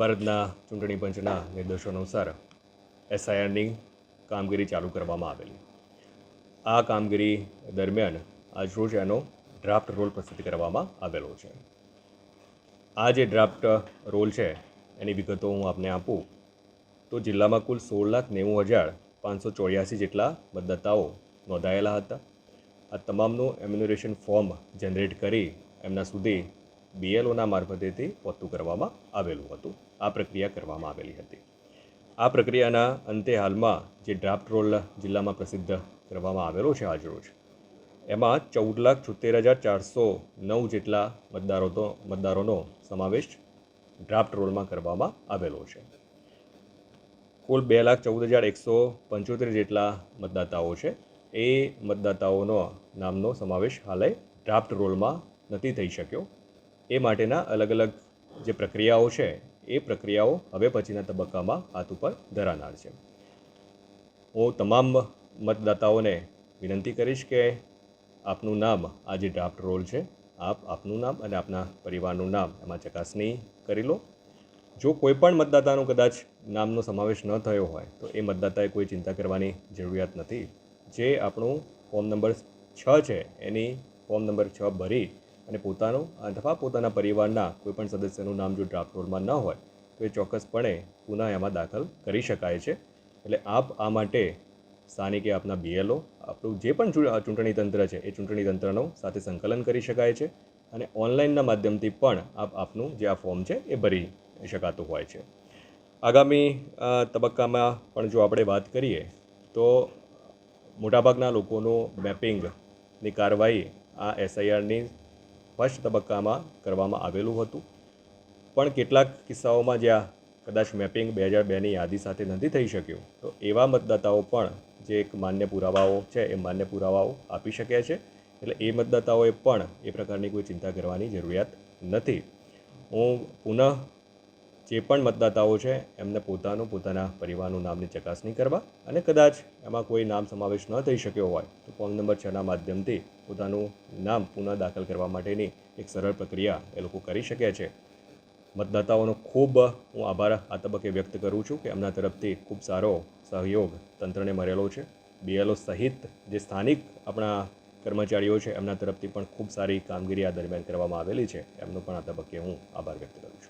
ભારતના ચૂંટણી પંચના નિર્દેશો અનુસાર એસઆઈઆરની કામગીરી ચાલુ કરવામાં આવેલી. આ કામગીરી દરમિયાન આજરોજ એનો ડ્રાફ્ટ રોલ પ્રસિદ્ધ કરવામાં આવેલો છે. આ જે ડ્રાફ્ટ રોલ છે, એની વિગતો હું આપને આપું. તો જિલ્લામાં કુલ સોળ લાખ નેવું હજાર પાંચસો ચોર્યાસી જેટલા મતદાતાઓ નોંધાયેલા હતા. આ તમામનું એમ્યુનરેશન ફોર્મ જનરેટ કરી એમના સુધી બીએલઓના મારફતેથી પહોંચતું કરવામાં આવેલું હતું. આ પ્રક્રિયા કરવામાં આવેલી હતી. આ પ્રક્રિયાના અંતે હાલમાં જે ડ્રાફ્ટ રોલ જિલ્લામાં પ્રસિદ્ધ કરવામાં આવેલો છે આજરોજ એમાં ચૌદ લાખ છોતેર હજાર ચારસો નવ જેટલા મતદારો તો મતદારોનો સમાવેશ ડ્રાફ્ટ રોલમાં કરવામાં આવેલો છે. કુલ બે લાખ ચૌદ હજાર એકસો પંચોતેર જેટલા મતદાતાઓ છે. એ મતદાતાઓનો નામનો સમાવેશ હાલે ડ્રાફ્ટ રોલમાં નથી થઈ શક્યો. એ માટેના અલગ અલગ જે પ્રક્રિયાઓ છે, એ પ્રક્રિયાઓ હવે પછીના તબક્કામાં હાથ ઉપર ધરાનાર છે. હું તમામ મતદાતાઓને વિનંતી કરીશ કે આપનું નામ આ જે ડ્રાફ્ટ રોલ છે, આપ આપનું નામ અને આપના પરિવારનું નામ એમાં ચકાસણી કરી લો. જો કોઈ પણ મતદાતાનું કદાચ નામનો સમાવેશ ન થયો હોય, તો એ મતદાતાએ કોઈ ચિંતા કરવાની જરૂરિયાત નથી. જે આપણું ફોર્મ નંબર છ છે, એની ફોર્મ નંબર છ ભરી અને પોતાનું અથવા પોતાના પરિવારના કોઈપણ સદસ્યનું નામ જો ડ્રાફ્ટ રોલમાં ન હોય, તો એ ચોક્કસપણે પુનઃ એમાં દાખલ કરી શકાય છે. એટલે આપ આ માટે સ્થાનિકે આપના બીએલઓ આપણું જે પણ ચૂંટણી તંત્ર છે, એ ચૂંટણી તંત્રનો સાથે સંકલન કરી શકાય છે અને ઓનલાઈનના માધ્યમથી પણ આપ આપનું જે આ ફોર્મ છે, એ ભરી શકાતું હોય છે. આગામી તબક્કામાં પણ જો આપણે વાત કરીએ, તો મોટાભાગના લોકોનું મેપિંગની કાર્યવાહી આ એસઆઈઆરની ફર્સ્ટ તબક્કામાં કરવામાં આવેલું હતું. પણ કેટલાક કિસ્સાઓમાં જ્યાં કદાચ મેપિંગ બે હજાર બેની યાદી સાથે નથી થઈ શક્યું, તો એવા મતદાતાઓ પણ જે એક માન્ય પુરાવાઓ છે, એ માન્ય પુરાવાઓ આપી શકે છે. એટલે એ મતદાતાઓએ પણ એ પ્રકારની કોઈ ચિંતા કરવાની જરૂરિયાત નથી. હું પુનઃ જે પણ મતદાતાઓ છે, એમને પોતાનું, પોતાના પરિવારનું નામની ચકાસણી કરવા અને કદાચ એમાં કોઈ નામ સમાવેશ ન થઈ શક્યો હોય, તો ફોર્મ નંબર છના માધ્યમથી પોતાનું નામ પુનઃ દાખલ કરવા માટેની એક સરળ પ્રક્રિયા એ લોકો કરી શકે છે. મતદાતાઓનો ખૂબ હું આભાર આ તબક્કે વ્યક્ત કરું છું કે એમના તરફથી ખૂબ સારો સહયોગ તંત્રને મળેલો છે. બીએલઓ સહિત જે સ્થાનિક આપણા કર્મચારીઓ છે, એમના તરફથી પણ ખૂબ સારી કામગીરી આ દરમિયાન કરવામાં આવેલી છે. એમનો પણ આ તબક્કે હું આભાર વ્યક્ત કરું છું.